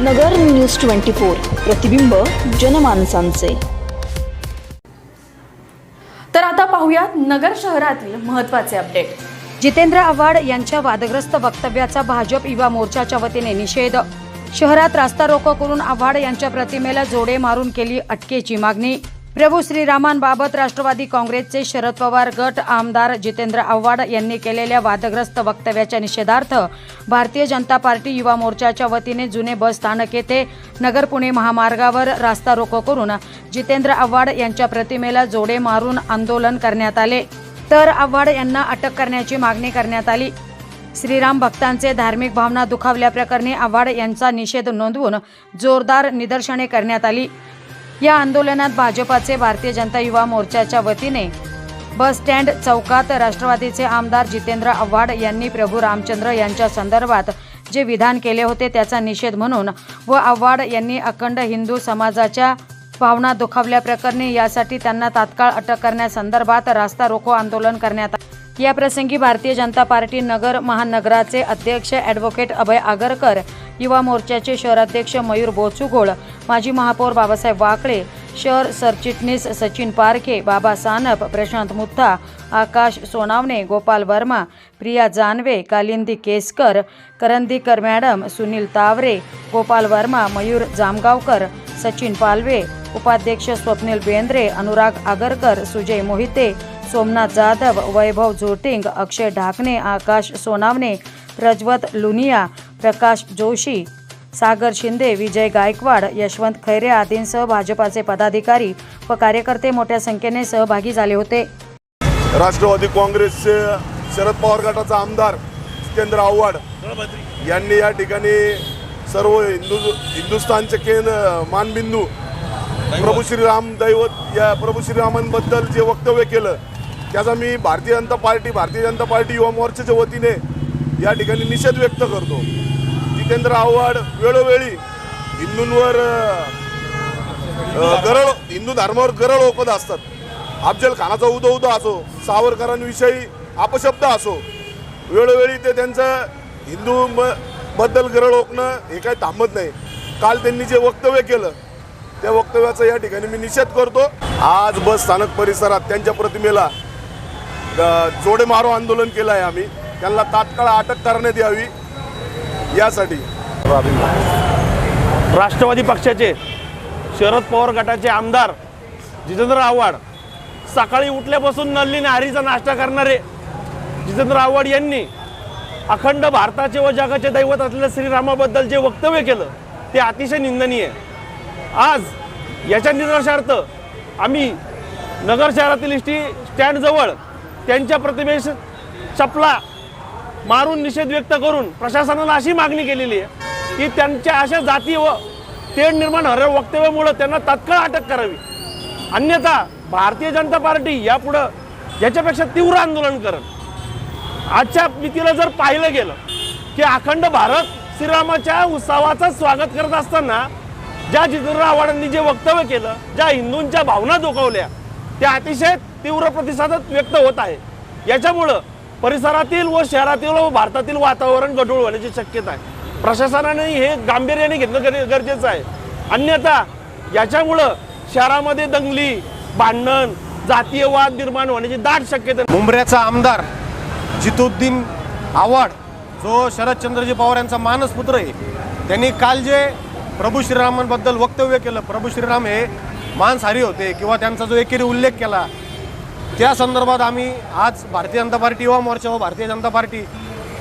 नगर news twenty four. प्रतिबिंब जनमानसांचे. तर आता पाहूयात नगर शहरातील महत्त्वाचे अपडेट. जितेंद्र आव्हाड यांच्या वादग्रस्त वक्तव्याचा भाजप युवा मोर्चाच्या वतीने निषेध. शहरात रास्ता रोको करून आव्हाड यांच्या प्रतिमेला जोडे मारून केली अटकेची मागणी. प्रभू श्रीरामांबाबत राष्ट्रवादी काँग्रेसचे शरद पवार गट आमदार जितेंद्र आव्हाड यांनी केलेल्या वादग्रस्त वक्तव्याच्या निषेधार्थ भारतीय जनता पार्टी युवा मोर्चाच्या वतीने जुने बस स्थानक येथे नगर पुणे महामार्गावर रास्ता रोको करून जितेंद्र आव्हाड यांच्या प्रतिमेला जोडे मारून आंदोलन करण्यात आले. तर आव्हाड यांना अटक करण्याची मागणी करण्यात आली. श्रीराम भक्तांचे धार्मिक भावना दुखावल्याप्रकरणी आव्हाड यांचा निषेध नोंदवून जोरदार निदर्शने करण्यात आली. या आंदोलनात भाजपाचे भारतीय जनता युवा मोर्चाच्या वतीने बस स्टँड चौकात राष्ट्रवादीचे आमदार जितेंद्र आव्हाड यांनी प्रभू रामचंद्र यांच्या संदर्भात जे विधान केले होते त्याचा निषेध म्हणून व आव्हाड यांनी अखंड हिंदू समाजाच्या भावना दुखावल्याप्रकरणी यासाठी त्यांना तात्काळ अटक करण्यासंदर्भात रास्ता रोको आंदोलन करण्यात याप्रसंगी या प्रसंगी भारतीय जनता पार्टी नगर महानगराचे अध्यक्ष ॲडव्होकेट अभय आगरकर युवा मोर्चाचे शहराध्यक्ष मयूर बोचुगोळ माजी महापौर बाबासाहेब वाकळे शहर सरचिटणीस सचिन पारखे बाबा सानप प्रशांत मुत्था आकाश सोनावणे गोपाल वर्मा प्रिया जानवे कालिंदी केसकर करंदीकर मॅडम सुनील तावरे गोपाल वर्मा मयूर जामगावकर सचिन पालवे उपाध्यक्ष स्वप्नील बेंद्रे अनुराग आगरकर सुजय मोहिते सोमनाथ जाधव वैभव झोटिंग अक्षय ढाकणे आकाश सोनावणे प्रज्वत लुनिया प्रकाश जोशी सागर शिंदे विजय गायकवाड यशवंत खैरे आदींसह भाजपाचे पदाधिकारी व कार्यकर्ते मोठ्या संख्येने सहभागी झाले होते. राष्ट्रवादी काँग्रेसचे शरद पवार गटाचा आमदार जितेंद्र आव्हाड यांनी या ठिकाणी सर्व हिंदू हिंदुस्थानचे केंद्र मानबिंदू प्रभू श्रीराम दैवत या प्रभू श्रीरामांबद्दल जे वक्तव्य केलं त्याचा मी भारतीय जनता पार्टी भारतीय जनता पार्टी युवा मोर्चाच्या वतीने या ठिकाणी निषेध व्यक्त करतो. जितेंद्र आव्हाड वेळोवेळी हिंदूंवर गरळ हिंदू धर्मावर गरळ ओकत असतात. अफजल खानाचा उदो उदो असो सावरकरांविषयी अपशब्द असो वेळोवेळी ते त्यांचं हिंदू म बद्दल गरळ ओकणं हे काही थांबत नाही. काल त्यांनी जे वक्तव्य केलं त्या वक्तव्याचा या ठिकाणी मी निषेध करतो. आज बस स्थानक परिसरात त्यांच्या प्रतिमेला जोडे मारो आंदोलन केलं आहे आम्ही. त्यांना तात्काळ अटक करण्यात यावी. यासाठी. राष्ट्रवादी पक्षाचे शरद पवार गटाचे आमदार जितेंद्र आव्हाड सकाळी उठल्यापासून नल्ली नारीचा नाश्ता करणारे जितेंद्र आव्हाड यांनी अखंड भारताचे व जगाचे दैवत असलेल्या श्रीरामाबद्दल जे वक्तव्य केलं ते अतिशय निंदनीय. आज याच्या निदर्शार्थ आम्ही नगर शहरातील इष्टी स्टँडजवळ त्यांच्या प्रतिमेस चपला मारून निषेध व्यक्त करून प्रशासनाला अशी मागणी केलेली आहे की त्यांच्या अशा जाती व तेढ निर्माण हर वक्तव्यामुळं त्यांना तत्काळ अटक करावी. अन्यथा भारतीय जनता पार्टी यापुढं याच्यापेक्षा तीव्र आंदोलन करत आजच्या मितीला जर पाहिलं गेलं की अखंड भारत श्रीरामाच्या उत्सवाचं स्वागत करत असताना ज्या जितेंद्र आव्हाडांनी जे वक्तव्य केलं ज्या हिंदूंच्या भावना दुखवल्या त्या अतिशय तीव्र प्रतिसादात व्यक्त होत आहे. याच्यामुळं परिसरातील व शहरातील व भारतातील वातावरण गढूळ होण्याची शक्यता आहे प्रशासनाने हे गांभीर्याने घेतलं गरजेचं आहे अन्यथा याच्यामुळं शहरामध्ये दंगली भांडण जातीय वाद निर्माण होण्याची दाट शक्यता आहे. मुंबऱ्याचा आमदार जितुद्दीन आव्हाड जो शरदचंद्रजी पवार यांचा मानसपुत्र आहे त्यांनी काल जे प्रभू श्रीरामांबद्दल वक्तव्य केलं प्रभू श्रीराम हे मांसाहारी होते किंवा त्यांचा जो एकेरी उल्लेख केला त्या संदर्भात आम्ही आज भारतीय जनता पार्टी युवा मोर्चा व भारतीय जनता पार्टी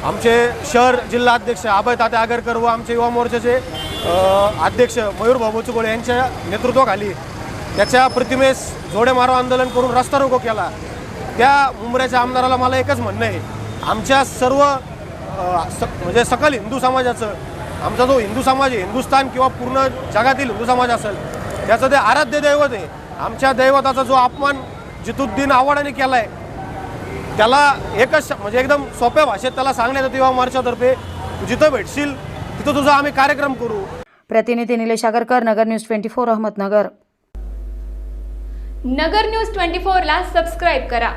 आमचे शहर जिल्हा अध्यक्ष अभय ताते आगरकर व आमचे युवा मोर्चाचे अध्यक्ष मयूर भाऊ बोचुगोळे यांच्या नेतृत्वाखाली त्याच्या प्रतिमेस जोडे मारो आंदोलन करून रस्ता रोको केला. त्या मुंबऱ्याच्या आमदाराला मला एकच म्हणणं आहे. आमच्या सर्व स म्हणजे सकल हिंदू समाजाचं आमचा जो हिंदू समाज आहे हिंदुस्थान किंवा पूर्ण जगातील हिंदू समाज असेल त्याचं ते आराध्य दैवत आहे. आमच्या दैवताचा जो अपमान जितुद्दीन आव्हाडाने केला आहे त्याला एकच श- म्हणजे एकदम सोप्या भाषेत त्याला सांगण्यात येतं युवा मोर्चातर्फे तू जिथं भेटशील तिथं तुझा आम्ही कार्यक्रम करू. प्रतिनिधी Nilesh Agarkar Nagar news twenty four Ahmednagar. Nagar news twenty फोरला सबस्क्राईब करा.